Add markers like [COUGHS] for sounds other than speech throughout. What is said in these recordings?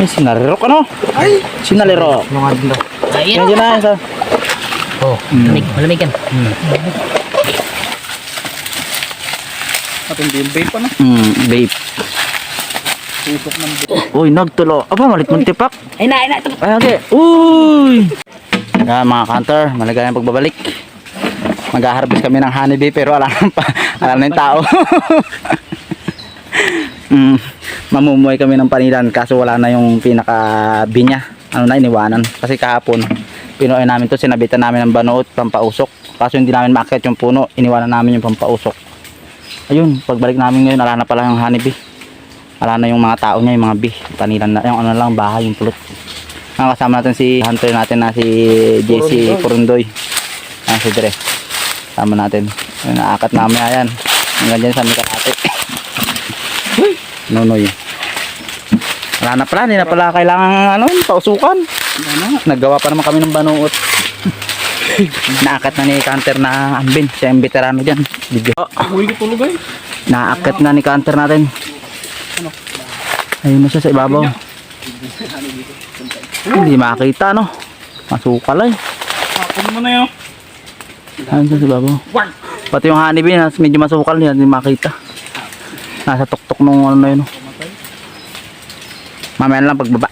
Ay, sinalero ka no? Ay! Sinalero. Mga dito. Yan dyan na, sa... Oh, malamig, malamig yan. Matindi yung vape ano? Hmm, vape. Tusok ng Uy, nagtulo. Aba, malit mong tipak. Ay na, ay na. Ay, okay. Uy! Yan, mga counter, maligayang pagbabalik. Mag-harvest kami ng honeybee pero alam [LAUGHS] pa, alam na yung tao. [LAUGHS] mm, mamumuhay kami ng panilan kaso wala na yung pinaka binya. Ano na, iniwanan. Kasi kahapon, pinuoy namin to, sinabitan namin ng banuot, pampausok. Kaso hindi namin maakyat yung puno, iniwanan namin yung pampausok. Ayun, pagbalik namin ngayon, ala na pala yung honeybee. Ala na yung mga tao niya, yung mga bee. Panilan na, yung ano lang, bahay, yung pulot. Ang kasama natin si hunter natin na si JC Purundoy. Ah, si Dre. Kasama natin. Ayun, naakat namin ayan. Hanggang dyan sa Mikalate. [COUGHS] Nonoy. Wala na pala, hindi na pala kailangan ano, pausukan. Naggawa pa naman kami ng banuot. [LAUGHS] Naakat na ni Canter na ambin. Siya yung veterano dyan. Bigyan. Uy, tulog ay. Naakat na ni Canter natin. Ayun na siya sa ibabaw. Hindi makita no. Masukal ay. Hapon mo na yun. Ayun siya sa ibabaw. Pati yung honeybee medyo masukal niya, hindi makita. Nasa tuktok nung ano na yun. Mamaya lang pagbaba.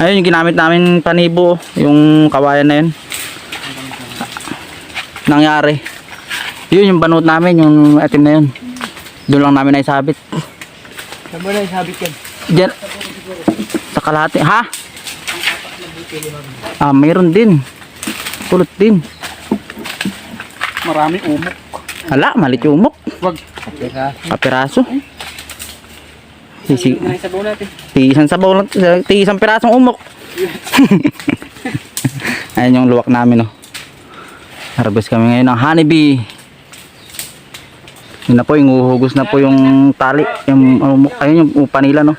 Ayun yung ginamit namin panibo, yung kawayan na yun. Nangyari. Yun yung banot namin, yung itim na yun. Doon lang namin naisabit. Saan mo na sabit yan? Diyan. Sa kalahati. Ha? Ah, mayroon din. Kulot din. Marami umok. Hala, malit yung umok. Wag. Kapiraso. Sisi, Ay, sabaw natin. tiisan tiisan pirasong umok. [LAUGHS] Ayan yung luwak namin, oh. Harvest kami ngayon ng honeybee. Yun na po, yung uhugos na po yung tali. Yung umok, ayun yung upa nila, no.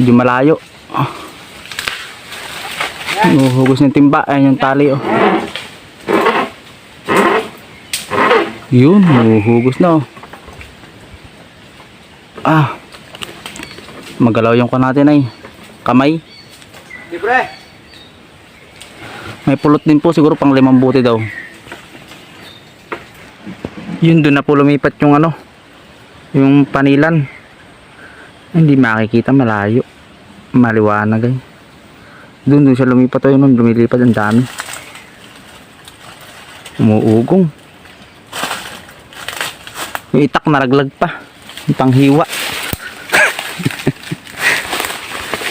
Medyo malayo. Yung uhugos ng timba, ayun yung tali, oh. Yun, uhugos na, oh. Ah. Magalaw yung ko natin ay kamay. Libre! May pulot din po siguro pang limang buti daw. Yun doon na po lumipat yung ano. Yung panilan. Hindi makikita malayo. Maliwanag ay. Doon doon siya lumipat ayun nun lumilipad ang dami. Umuugong. Yung itak naraglag pa. Yung panghiwa. [LAUGHS]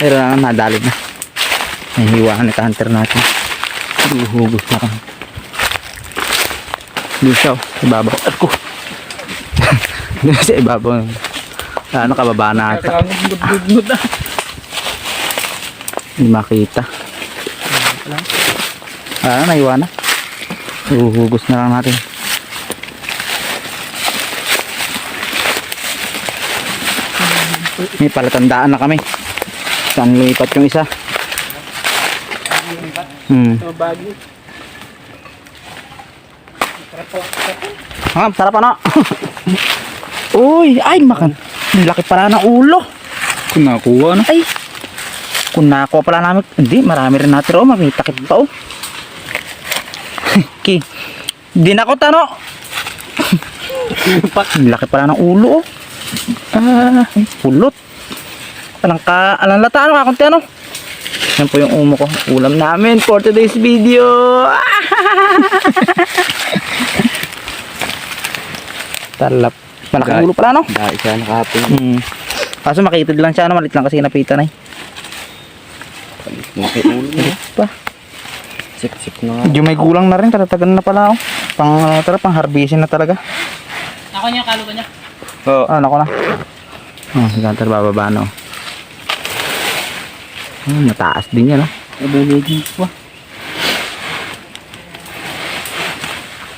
Pero na nadali na. May hiwaan ni hunter natin. Hugos na kami. Doon siya, oh, ibabaw. Ako. [LAUGHS] Doon sa ibabaw. Ano, kababa na ata. Hindi makita. Ah, naiwan na. Huhugos na lang natin. May palatandaan na kami. Saan lumipat yung isa? Hmm. Mga bagyo. Ah, sarap ano? [LAUGHS] Uy, ay makan. Laki pala ng ulo. Kung na. Ay. Kung nakuha pala namin, hindi, marami rin natin. Oh, may takip pa oh. [LAUGHS] Ki. Di na ko tano. [LAUGHS] Laki pala ng ulo oh. Ah, ay, pulot. Alang ka, alang lata ano kakunti ano. Yan po yung umo ko. Ulam namin for today's video. [LAUGHS] Talap. Malaking ulo pala no. Dahil siya nakapin. Hmm. Kaso makitid lang siya, ano, malit lang kasi napitan ay. Laki ulo niya. Pa. Sip-sip na nga. Medyo may gulang na rin, tatatagan na pala oh. Pang, ano, tara, pang harvesting na talaga. Ako niya, kalugan niya. Oo. Ah, nako na. Oh, sige, tara, bababa na oh. Hmm, mataas din yan oh. Nabulogin pa.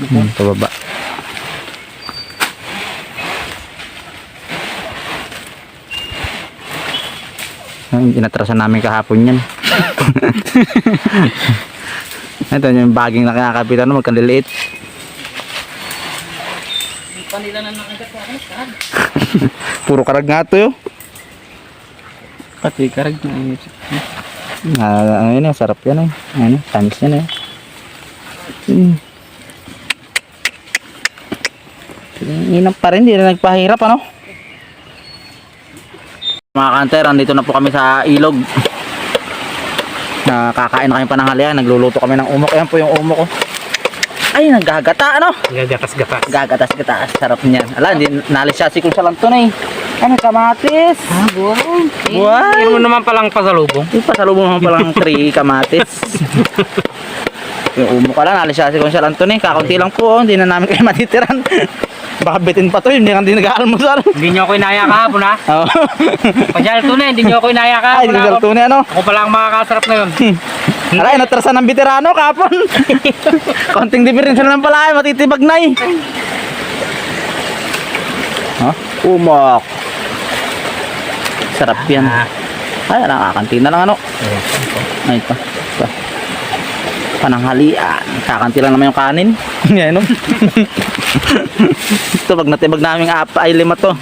Hmm, pababa. Ay, inatrasan namin kahapon yan. [LAUGHS] Ito yung baging na kinakapitan mo, magkandiliit. Panila na nakagat sa akin. Puro karag nga to yun. Pati karag na init. Ah, ano yun, sarap yan eh. Ano, tamis yan eh. Hmm. Inam pa rin, hindi na nagpahirap ano. Mga kanter, andito na po kami sa ilog. Nakakain na kami pananghalian, nagluluto kami ng umok. Ayan po yung umok ko. Ay, naggagata ano? Gagatas-gatas. Gagatas-gatas, sarap niyan. Ala, hindi nalis siya si Kung Salanton eh. Ano, kamatis? Buwan. Buwan. Hindi mo naman palang pasalubong. Yung pasalubong mo palang 3 [LAUGHS] kamatis. yung umo ka lang, alis siya si Consul Anthony. Kakunti lang po, oh. hindi na namin kayo matitiran. [LAUGHS] Baka bitin pa to, hindi na hindi nag-aalmusal. Hindi nyo ako inaya kahapon ha. Oo. Pasyal to na, hindi nyo ako inaya Ay, kahapon. hindi Ako, Consul ano. ako pala ang makakasarap na yun. [LAUGHS] Ala, inatrasan ng veterano kapon. [LAUGHS] Konting diferensya lang pala, ay, matitibag na eh. Ha? Umok. Sarap yan. Ay, nakakanti na lang ano. Ay, ito. ito. Pananghalian. Kakanti lang naman yung kanin. [LAUGHS] Yan, no? ito, pag natibag namin apa, ay lima to. [LAUGHS]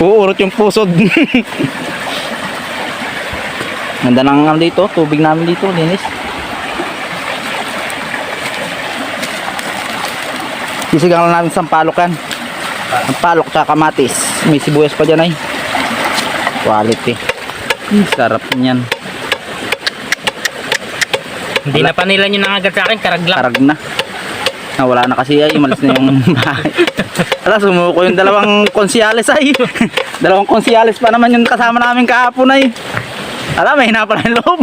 Uurot yung pusod. Ganda ng ano dito, tubig namin dito, linis. Sisigang lang namin sampalok yan. Sampalok tsaka kamatis. May sibuyas pa dyan ay. Quality. Hmm, sarap niyan. Hindi na pa nila nyo nangagat sa akin, karag lang. Karag na. Nawala na kasi ay, umalis na yung [LAUGHS] bahay. Ala, sumuko yung dalawang konsyales ay. [LAUGHS] dalawang konsyales pa naman yung kasama namin kahapon ay. Ala, may hina pala yung loob.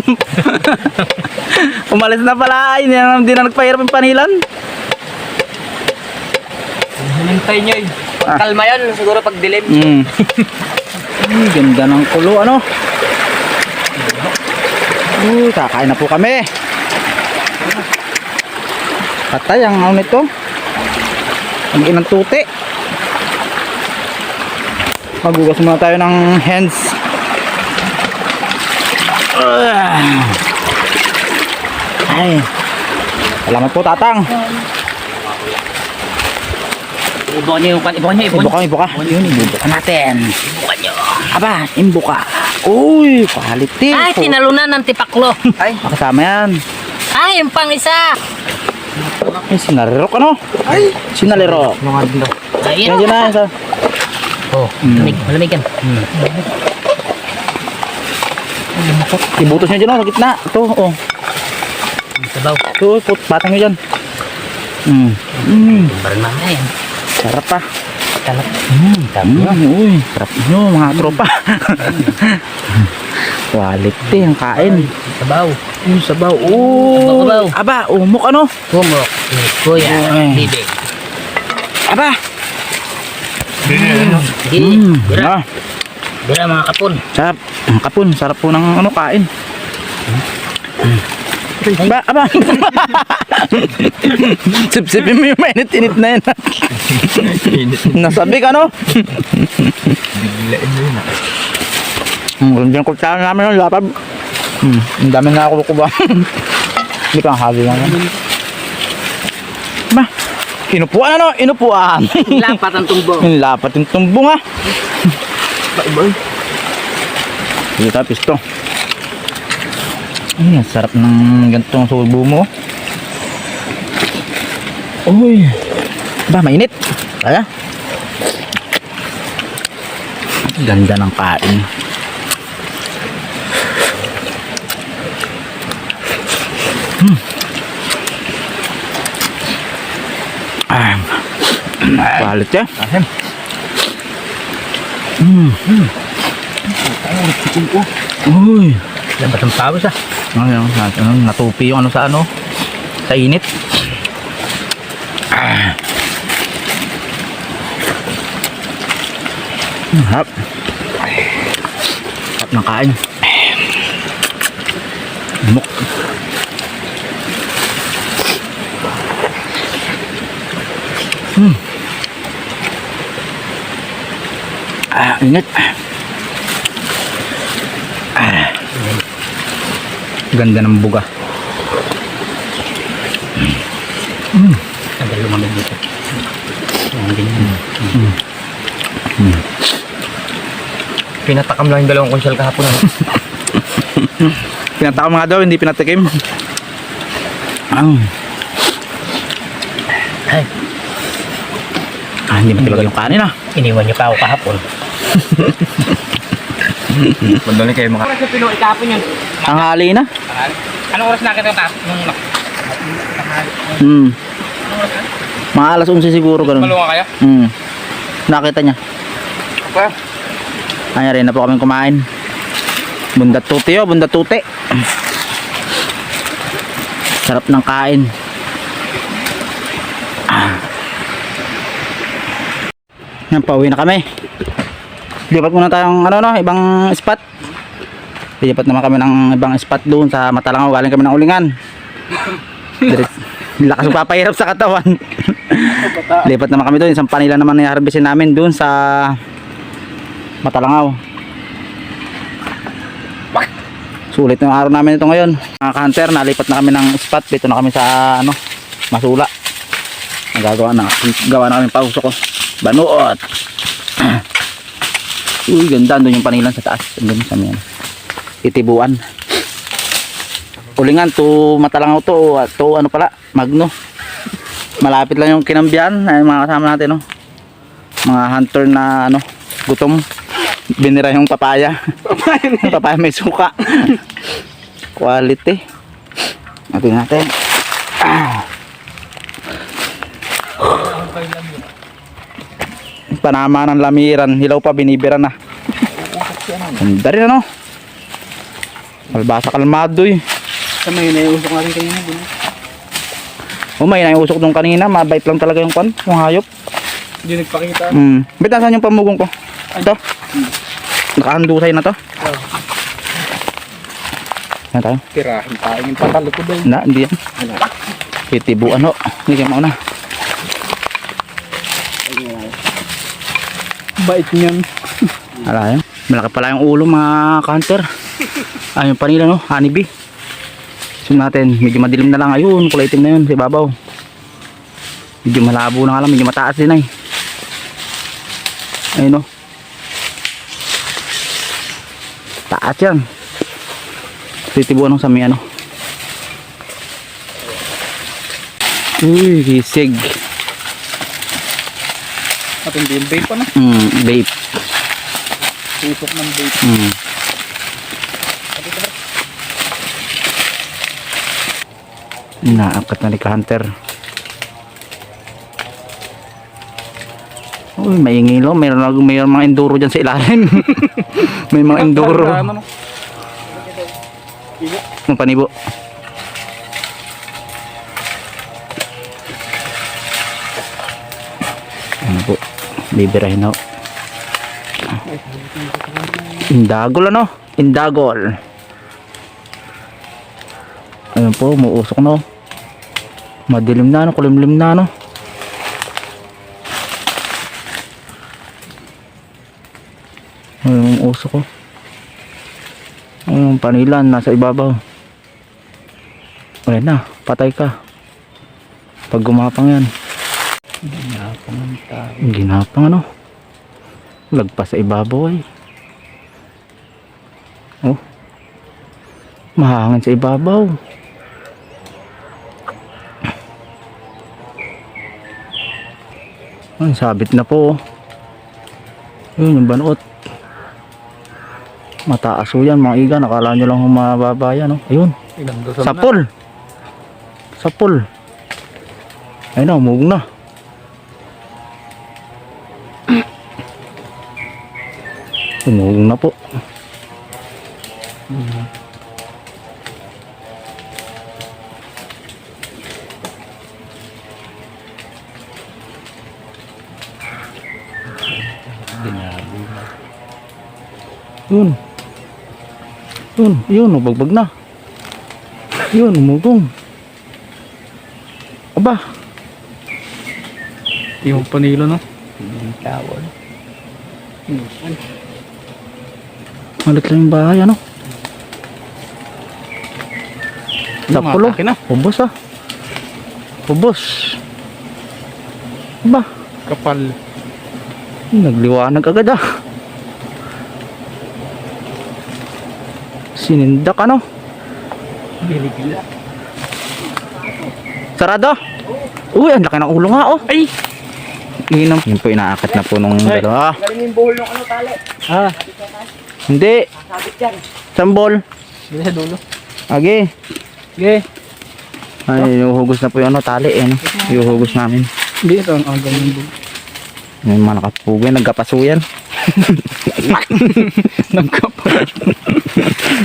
[LAUGHS] umalis na pala ay, hindi na, hindi na nagpahirap yung panilan. Hinintay nyo eh. Ah. Kalma yan, siguro pag dilim. Mm. Ay, ganda ng kulo, ano? Uy, kakain na po kami. Patay ang ano nito. Ang inang tuti. Magugas muna tayo ng hands. Ay. Salamat po, tatang. Ibukan nyo yung kan, ibukan nyo, ibukan Ibuka, ibuka. Yun, ibuka natin. Aba, imbuka. Uy, quality. Ay, tinalunan ng tipaklo. Ay, makasama yan. Ay, yung pang isa. Ay, sinalero ka no? Ay, sinalero. Ayun. Yan dyan na, isa. Oh, Mm. malamig, malamig yan. Ibutos nyo dyan no, sa gitna. Ito, oh. Sabaw. Ito, put, batang nyo dyan. Mm. Mm. Barang na yan. Sarap pa. Talap. Mm, uy, sarap nyo mga tropa. [LAUGHS] Quality ang kain. Sabaw. Uy, sabaw. Uy, Sabaw. aba, umok ano? Humok. Kuya. Ay. Bibig. Aba. Gili. Mm. Bira. Ah, Bira mga kapon. sarap. Ang kapon, sarap po ng ano kain. Ba, aba. [LAUGHS] Sip-sipin mo yung mainit-init na yan. Nasabi ka, no? Ang ganda yung kutsara namin yung lapad. Hmm, ang dami na ako kuba. Hindi ka habi yan. Ba, inupuan ano? Inupuan. Lapat ang tumbo. yung [LAUGHS] lapat yung tumbong ha. Sige tayo, pisto. Ay, ang sarap ng ganitong sulbo mo. Uy. Ba, mainit. Kaya? Ganda ng kain. Hmm. Ah. Palit ya. Hmm. Uy. Labat ang pawis ah. Ano yun? Nat- ano, natupi yung ano sa ano? Sa init. Ah. Hmm, Harap. Harap ng kain. Muk. Hmm. Ah, init. Ah. Ganda ng buga. Tagal lumamig dito. Ang ganyan. Pinatakam lang yung dalawang konsyal kahapon. ano? [LAUGHS] Pinatakam nga daw, hindi pinatikim. Ay, Ah, hindi matulog yung kanin ah. iniwan niyo pa ako kahapon. [LAUGHS] Mandali kayo mga... Oras yung pinuwi kahapon yun. Ang hali na. Anong oras nakita yung tapos nung Hmm. Mga alas 11 siguro ganun. maluwa kayo? Hmm. Nakita niya. Pa? Kaya rin na po kami kumain. Bundat tuti oh, bundat tuti. Sarap ng kain. Yan, pauwi na kami. Lipat muna tayong ano no, ibang spot. Lipat naman kami ng ibang spot doon sa Matalangaw. Galing kami ng ulingan. Lakas papahirap sa katawan. [LAUGHS] Lipat naman kami doon. Isang panila naman na harvestin namin doon sa Matalangaw. Sulit yung araw namin ito ngayon. Mga hunter, nalipat na kami ng spot. Dito na kami sa ano, Masula. Nagagawa na. Gawa na kami pauso ko. Banuot. [CLEARS THROAT] Uy, ganda. Doon yung panilan sa taas. Doon sa mga itibuan. Ulingan to Matalangaw to. To ano pala, Magno. Malapit lang yung kinambiyan. Ay, mga kasama natin, no. Mga hunter na ano, gutom. Binira yung papaya. yung [LAUGHS] papaya may suka. Quality. Natin natin. Ah. Panama ng lamiran. Hilaw pa, binibiran na. Ganda rin ano. Malbasa kalmado eh. Sa may naiusok natin kanina. Bun. Oh, may naiusok nung kanina. Mabait lang talaga yung kwan. Yung hayop. Hindi nagpakita. Hmm. Bit, saan yung pamugong ko? Ito. Nakahandusay na to. Yan tayo. Tirahin tayo yung patalo ko daw. Na, hindi yan. Ano. Hindi kayo mauna. Bait niyan. Ala yan. Malaki pala yung ulo mga counter. Ayun pa nila no. Honeybee. Zoom natin. Medyo madilim na lang. Ayun. Kulay itim na yun. Sa ibabaw. Medyo malabo na nga lang. Medyo mataas din ay. Ayun no. Taas yan. Titibuan ng sami ano. Uy, hisig. At hindi yung vape ano. Mm, vape. Usok ng vape. Mm. Inaangkat na ni Hunter. Uy, maingay lo. Mayroon, mayroon mga enduro dyan sa ilalim. [LAUGHS] May mga enduro. Ano, no? Ang panibo. Ano po? Bibirahin ako. Indagol ano? Indagol. Ayun po, umuusok na. oh. Madilim na, ano, kulimlim na, ano. Ayun, umuusok ko. Ayun, panilan, nasa ibabaw. Wala na, patay ka. Pag gumapang yan. Ginapang ang tao. Ginapang ano? Lagpas sa ibabaw ay. Oh. Mahangin sa ibabaw. Ay, sabit na po. oh. Yun, yung banot. Mataas po yan, mga iga. Nakala nyo lang humababa yan. Oh. Ayun, dosan na. sapol. Sapol. Ayun na, umugong na. Umugong na po. Yun. Yun, yun, nabagbag na. Yun, umugong. Aba, Yung panilo no. Tawad. malit lang yung bahay, ano? Na. Ubos ah. Ubos. Aba, Kapal. nagliwanag agad ah. Sinindak ano? Sarado? Uy, ang laki ng ulo nga oh. Ay! Inam. Yun po, inaakit na po nung dalawa. Galing yung buhol ng ano tali. Ah, Hindi. Sabit yan. Sambol. hindi sa dulo. Age. Sige. Ay, iuhugos na po yung ano, tali eh. No? Iuhugos namin. Hindi, ito ang agam ng. May mga nakapugay, nagkapaso yan. [LAUGHS]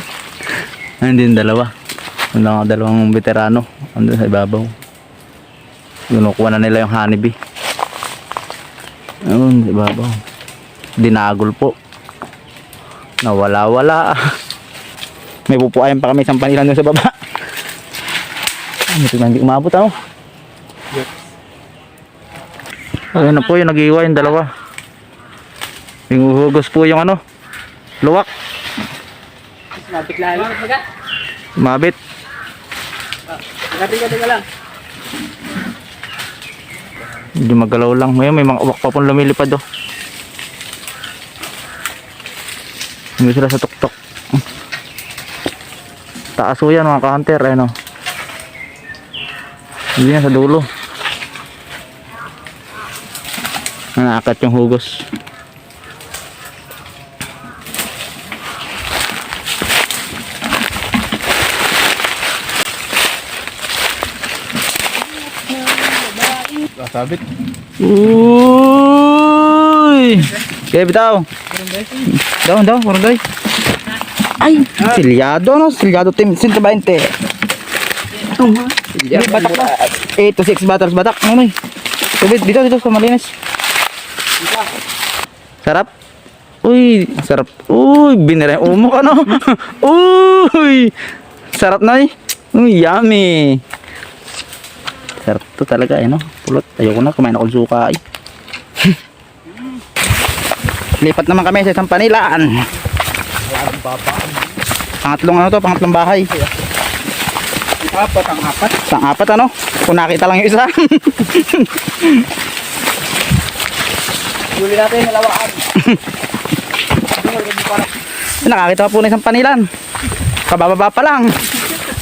[LAUGHS] Din, dalawa. Mga dalawang veterano. Andun sa ibabaw. Kinukuha na nila yung honeybee. Ayun, sa ibabaw. Dinagol po. Nawala-wala. [LAUGHS] May pupuayan pa kami isang panilan doon sa baba. [LAUGHS] Ito na hindi umabot ako. Ayun na po yung nag-iwa yung dalawa. Yung po yung ano. Luwak. Sabit lang. Mabit. Gating gating lang. Hindi magalaw lang. Ngayon may mga uwak pa pong lumilipad oh. Hindi sila sa tuktok. Taas po yan mga ka-hunter. Ayun oh. Hindi na sa dulo. Nanakat yung hugos. Sabit. Uy! Kaya bitaw. Daw, daw, barangay. Ay, silyado no, silyado team 120. Hindi batak na. 8 to 6 batters batak. Ano eh. Tubig dito dito sa malinis. Sarap. Uy, sarap. Uy, binira yung umo ka no. [LAUGHS] Uy! Sarap na eh. Uy, yummy. Sarap to talaga eh no. Pulot. Ayoko na kumain akong suka eh. Lipat naman kami sa isang panilaan. Pangatlong ano to, pangatlong bahay. Apat ang apat. Sang apat ano? Kung nakita lang yung isa. Huli natin nalawaan. [LAUGHS] Nakakita pa po ng isang panilan. Kabababa pa lang.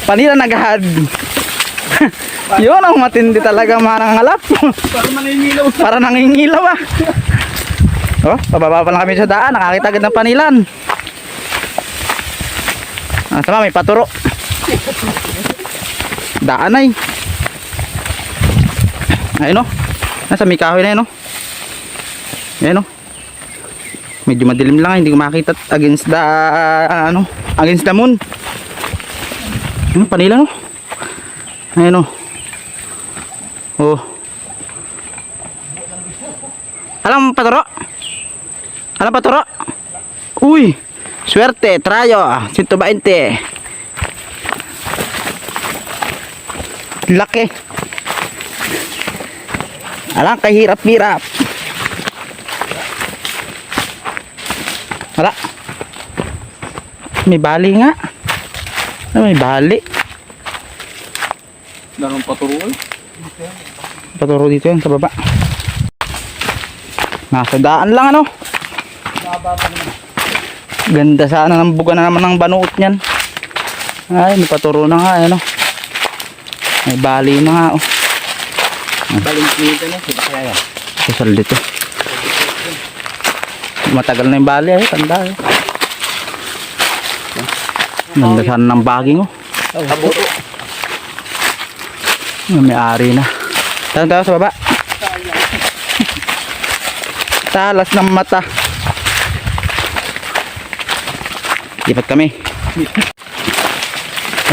Panilan agad. [LAUGHS] Yun ang matindi talaga manangalap. Para maninilaw. Para nangingilaw ah. Oh, pababa pa lang kami sa daan. Nakakita agad ng panilan. Ah, sama, may paturo. Daan ay. Ayun oh. Nasa may kahoy na yun oh. Ayun oh. Medyo madilim lang, hindi ko makita against the ah, ano, against the moon. Ano panila no? Ayun oh. Oh. Alam paturo? Alam paturo? Uy, swerte, trayo, 120. Laki. Alam, kahirap-hirap. Wala. May bali nga. May bali. Darong paturuan. Paturo dito yan sa baba. Nasa daan lang ano. Ganda sana ng buga na naman ng banuot niyan. Ay, may paturo na nga ano. May bali na nga oh. Baling nito na. Diba kaya yan? Kasal dito. Matagal na yung bali ay, tanda eh. Ganda sana ng baging oh. Kabuto. May ari na. Tanong tayo sa baba. Talas ng mata. Lipat kami.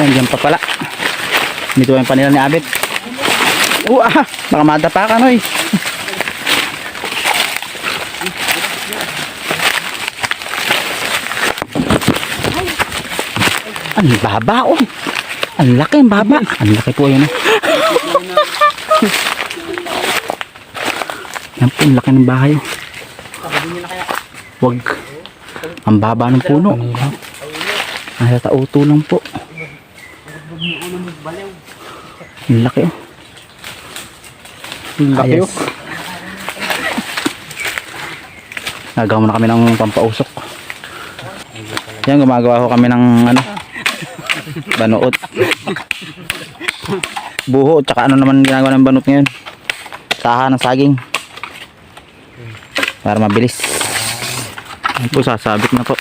Ayan, dyan pa pala. Dito yung panila ni Abet. Uh, ah, baka madapa ka, Noy. Ang baba, oh. Ang laki, ang baba. Ang laki po yun, oh. Yan po, ang laki ng bahay. oh. Wag. Ang baba ng puno. Nasa tauto lang po. Ang laki oh. Laki Ayos. oh. Nagawa muna kami ng pampausok. Yan, gumagawa ko kami ng ano, Banuot. Buho, tsaka ano naman ginagawa ng banot ngayon? Saha ng saging. Para mabilis. Ayun po, sasabit na po.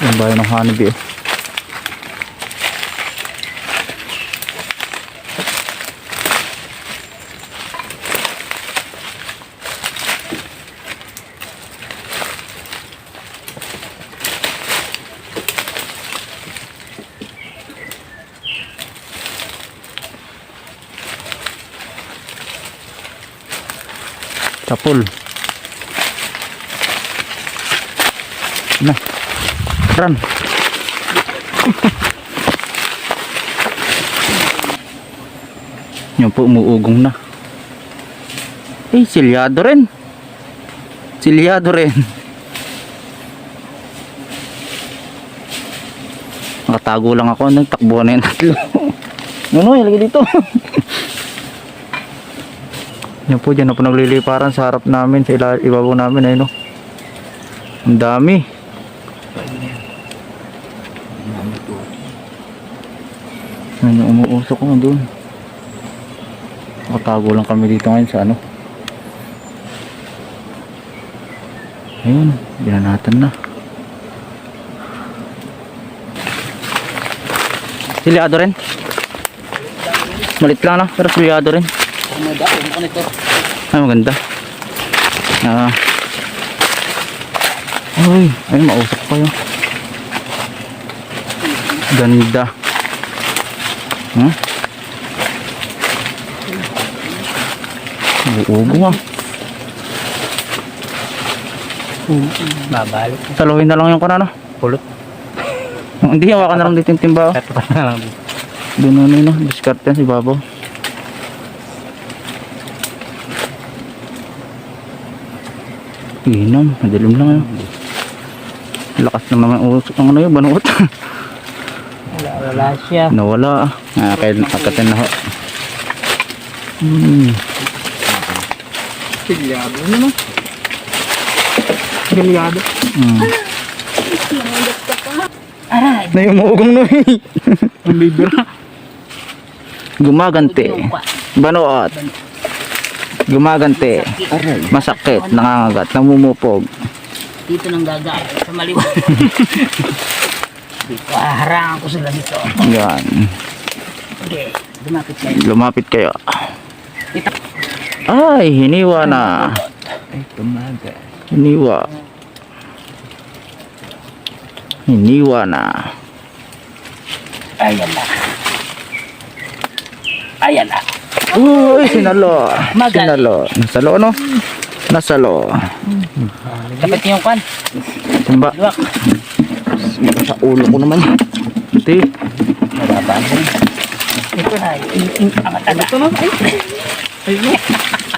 Yung bayo ng honeybee. Oh. Kapul. Na. Run. Yan po, umuugong na. Eh, silyado rin. Silyado rin. Nakatago lang ako. Nagtakbo na yung [LAUGHS] tatlo. Ano, ilagay dito. [LAUGHS] Yan po, dyan na po nagliliparan sa harap namin, sa ila- ibabaw namin, ayun o. Ang dami. Ayun umuusok ko doon. Nakatago lang kami dito ngayon sa ano. Ayun, binanatan na. Silyado rin. Malit lang no, pero silyado rin. Ano daw? Ano nito? Ay, maganda. Ah. Ay, ay, mausap pa yun. Ganda. Hmm? Uugo ah. Babalik. Saluhin na lang yung kanana. Pulot. Hindi, hawakan na lang dito yung timba. Ito pa na lang. Doon na yun, no? discard yan si Babaw. Inom, madilim lang yun. Lakas lang naman usok ng ano yun, banuot. Wala, wala siya. Nawala ah. Kaya nakakatin na ho. Hmm. Silyado naman. Silyado. Hmm. Aray, Na yung maugong no eh. Ang bibira. Gumagante. Banuot. Gumagante. Masakit, nangangagat, namumupog. dito nang gagaan sa maliwan. [LAUGHS] dito, haharangan ko sila dito. Yan. Okay, lumapit kayo. Lumapit kayo. Ay, hiniwa na. Ay, tumaga. Hiniwa. Hiniwa na. Ayan na. Ayan na. Uy, sinalo. Magal. Sinalo. Nasalo, ano? Nasalo. Dapat yung kwan. Tumba. Luwak. Sa ulo ko naman. Iti. Mababaan mo. Ito na. Ang. Ito na.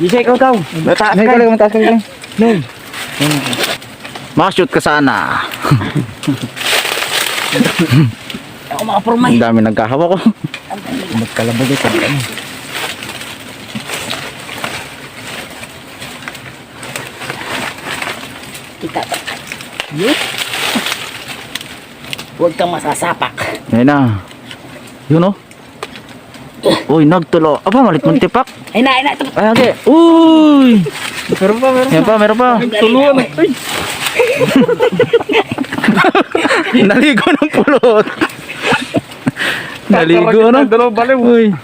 Isa ikaw daw. Mataas ka lang, mataas ka. No. Makashoot ka sana. Ako makapurmay. Ang dami nagkahawa ko. Magkalabag ito. Kita? Yun. Huwag kang masasapak. Yan na. Yun oh. Uy, nagtulo. Aba, malit mong tipak. Ay na, ay na. Ay, okay. Uy! Meron pa, meron. Yan pa, meron pa. Tuluan. Ay, [LAUGHS] Naligo ng pulot. Naligo no? Dalawa baliw. Uy.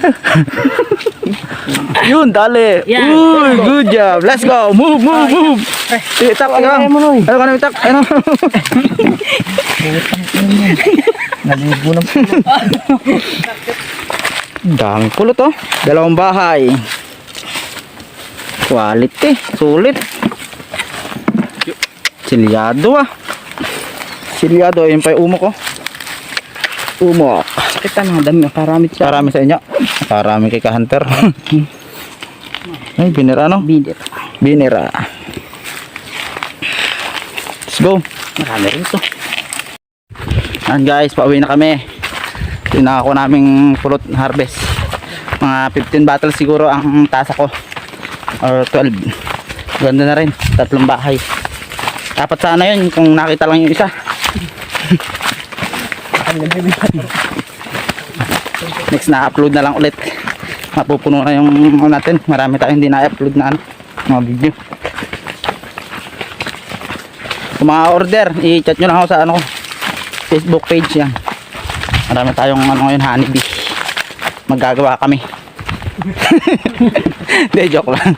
[LAUGHS] Yun, dali. Yan. Uy, good job. Let's go. Move, move, move. Itak ka. Ano ka na itak? Ano? [LAUGHS] Naligo ng pulot. Daming pulot oh. Dalawang bahay. Quality. Sulit. Silyado ah. Silyado. Yun pa yung umok oh. Umok. Sakit na, dami. Karamit siya. Parami sa inyo. Parami kay ka-hunter. Ay, binira no? Bidir. Binira. Let's go. Marami rin ito. And guys, pauwi na kami. Tinaka ko naming pulot harvest. Mga 15 bottles siguro ang tasa ko. Or 12. Ganda na rin. Tatlong bahay. Dapat sana yun kung nakita lang yung isa. [LAUGHS] Next na upload na lang ulit. Mapupuno na yung ano natin. Marami tayong hindi na-upload na ano, mga video. Kung mga order, i-chat nyo lang ako sa ano Facebook page yan. Marami tayong ano ngayon, honeybee. Magagawa kami. [LAUGHS] Hindi, joke lang.